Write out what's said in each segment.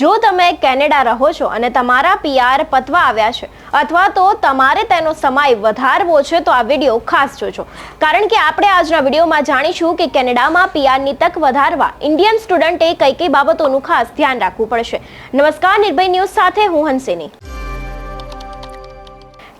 જો તમે કેનેડા રહો છો અને તમારા પીઆર પતવા આવ્યા છે, અથવા તો તમારે તેનો સમય વધારવો છે, તો આ વીડિયો ખાસ જોજો. કારણ કે આપણે આજના વિડીયોમાં જાણીશું કે કેનેડામાં પીઆરની તક વધારવા ઇન્ડિયન સ્ટુડન્ટે કઈ કઈ બાબતોનું ખાસ ધ્યાન રાખવું પડશે. નમસ્કાર, નિર્ભય ન્યૂઝ સાથે હું હંસિની.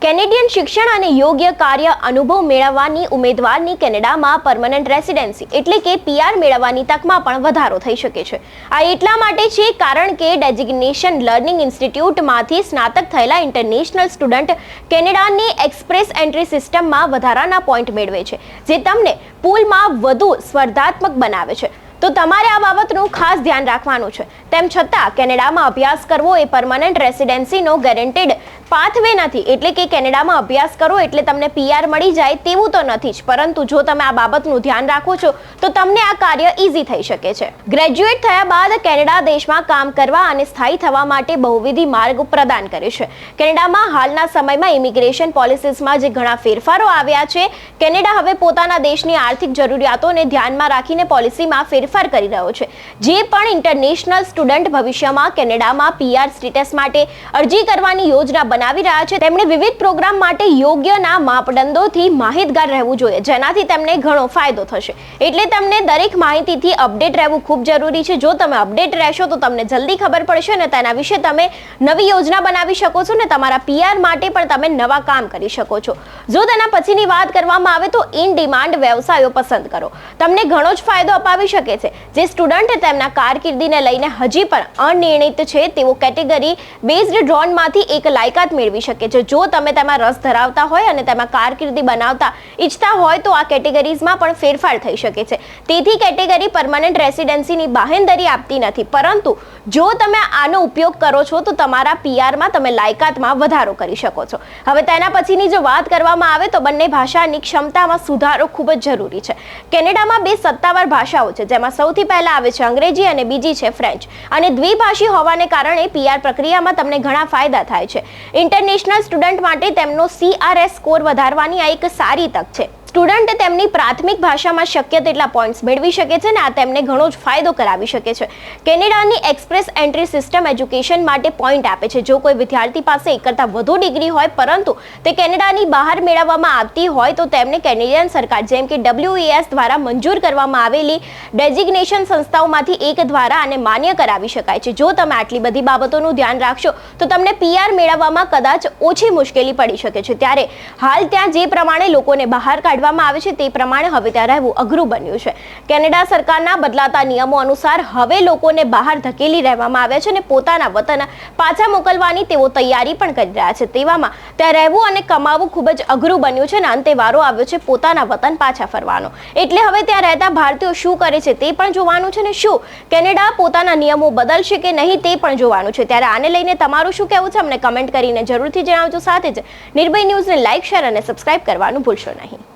કેનેડિયન શિક્ષણ અને યોગ્ય કાર્ય અનુભવ મેળવવાની ઉમેદવારની કેનેડામાં પરમનન્ટ રેસિડેન્સી એટલે કે પીઆર મેળવવાની તકમાં પણ વધારો થઈ શકે છે. આ એટલા માટે છે કારણ કે ડેઝિગ્નેશન લર્નિંગ ઇન્સ્ટિટ્યૂટમાંથી સ્નાતક થયેલા ઇન્ટરનેશનલ સ્ટુડન્ટ કેનેડાની એક્સપ્રેસ એન્ટ્રી સિસ્ટમમાં વધારાના પોઈન્ટ મેળવે છે, જે તમને પૂલમાં વધુ સ્પર્ધાત્મક બનાવે છે. તો તમારે આ બાબતનું ખાસ ધ્યાન રાખવાનું છે. તેમ છતાં, કેનેડામાં અભ્યાસ કરવો એ પરમાનન્ટ રેસિડેન્સીનો ગેરંટેડ પાથવે નથી. એટલે કે કેનેડામાં અભ્યાસ કરો એટલે તમને પીઆર મળી જાય તેવું તો નથી જ. પરંતુ જો તમે આ બાબતનું ધ્યાન રાખો છો, તો તમને આ કાર્ય ઇઝી થઈ શકે છે. ગ્રેજ્યુએટ થયા બાદ કેનેડા દેશમાં કામ કરવા અને સ્થાયી થવા માટે બહુવિધિ માર્ગ પ્રદાન કરે છે. કેનેડામાં હાલના સમયમાં ઇમિગ્રેશન પોલિસીસમાં જે ઘણા ફેરફારો આવ્યા છે, કેનેડા હવે પોતાના દેશની આર્થિક જરૂરિયાતોને ધ્યાનમાં રાખીને પોલિસીમાં ફેરફાર કરી રહ્યો છે. જે પણ ઇન્ટરનેશનલ સ્ટુડન્ટ ભવિષ્યમાં કેનેડામાં પીઆર સ્ટેટસ માટે અરજી કરવાની યોજના બનાવી રહ્યા છે, તેમણે વિવિધ પ્રોગ્રામ માટે યોગ્યના માપદંડોથી માહિતગાર રહેવું જોઈએ, જેનાથી તેમને ઘણો ફાયદો થશે. એટલે તમને દરેક માહિતીથી અપડેટ રહેવું ખૂબ જરૂરી છે. જો તમે અપડેટ રહેશો, તો તમને જલ્દી ખબર પડશે અને તેના વિશે તમે નવી યોજના બનાવી શકો છો ને તમારા પીઆર માટે પણ તમે નવા કામ કરી શકો છો. જો તેના પછીની વાત કરવામાં આવે તો ઇન ડિમાન્ડ વ્યવસાયો પસંદ કરો. તમને ઘણો જ ફાયદો અપાવી શકે છે. જે સ્ટુડન્ટ તેમના કારકિર્દીને લઈને હજી પણ અનિર્ણિત છે, તેઓ કેટેગરી બેઝડ ડ્રોનમાંથી એક લાયકાત મેળવી શકે છે. જો તમે તેમાં રસ ધરાવતા હોય અને તેમાં કારકિર્દી બનાવતા ઈચ્છતા હોય, તો આ કેટેગરીઝમાં પણ ફેરફાર થઈ શકે છે. તેથી કેટેગરી પરમાનન્ટ રેસિડેન્સીની બાહેંધરી આપતી નથી. પરંતુ જો તમે આનો ઉપયોગ કરો છો, તો તમારા પીઆરમાં તમે લાયકાતમાં વધારો કરી શકો છો. હવે તેના પછીની જો વાત કરવામાં આવે, તો બંને ભાષાની ક્ષમતામાં સુધારો ખૂબ જ જરૂરી છે. કેનેડામાં બે સત્તાવાર ભાષાઓ છે, જેમાં સૌથી પહેલા આવે છે અંગ્રેજી અને બીજી છે ફ્રેન્ચ. અને દ્વિભાષી હોવાને કારણે પીઆર પ્રક્રિયામાં તમને ઘણા ફાયદા થાય છે. ઇન્ટરનેશનલ સ્ટુડન્ટ માટે તેમનો સીઆરએસ સ્કોર વધારવાની આ એક સારી તક છે. સ્ટુડન્ટ તેમની પ્રાથમિક ભાષામાં શક્ય તેટલા પોઈન્ટ્સ મેળવી શકે છે અને આ તેમને ઘણો જ ફાયદો કરાવી શકે છે. કેનેડાની એક્સપ્રેસ એન્ટ્રી સિસ્ટમ એજ્યુકેશન માટે પોઈન્ટ આપે છે. જો કોઈ વિદ્યાર્થી પાસે એક કરતાં વધુ ડિગ્રી હોય, પરંતુ તે કેનેડાની બહાર મેળવવામાં આવતી હોય, તો તેમને કેનેડિયન સરકાર, જેમ કે ડબ્લ્યુઈએસ દ્વારા મંજૂર કરવામાં આવેલી ડેઝિગ્નેશન સંસ્થાઓમાંથી એક દ્વારા આને માન્ય કરાવી શકાય છે. જો તમે આટલી બધી બાબતોનું ધ્યાન રાખશો, તો તમને પીઆર મેળવવામાં કદાચ ઓછી મુશ્કેલી પડી શકે છે. ત્યારે હાલ ત્યાં જે પ્રમાણે લોકોને બહાર કાઢવા કાઢવામાં આવે છે તે પ્રમાણે હવે ત્યાં રહેવું અઘરું બન્યું છે. કેનેડા સરકારના બદલાતા નિયમો અનુસાર હવે લોકોને બહાર ધકેલી રહેવામાં આવે છે અને પોતાના વતન પાછા મોકલવાની તેઓ તૈયારી પણ કરી રહ્યા છે. તેવામાં ત્યાં રહેવું અને કમાવું ખૂબ જ અઘરું બન્યું છે અને અંતે વારો આવ્યો છે પોતાના વતન પાછા ફરવાનો. એટલે હવે ત્યાં રહેતા ભારતીયો શું કરે છે તે પણ જોવાનું છે ને શું? કેનેડા પોતાના નિયમો બદલશે કે નહીં તે પણ જોવાનું છે. ત્યારે આને લઈને તમારું શું કહેવું છે? અમને કમેન્ટ કરીને જરૂરથી જણાવજો. સાથે જ નિર્ભય ન્યૂઝને લાઇક શેર અને સબસ્ક્રાઇબ કરવાનું ભૂલશો નહીં.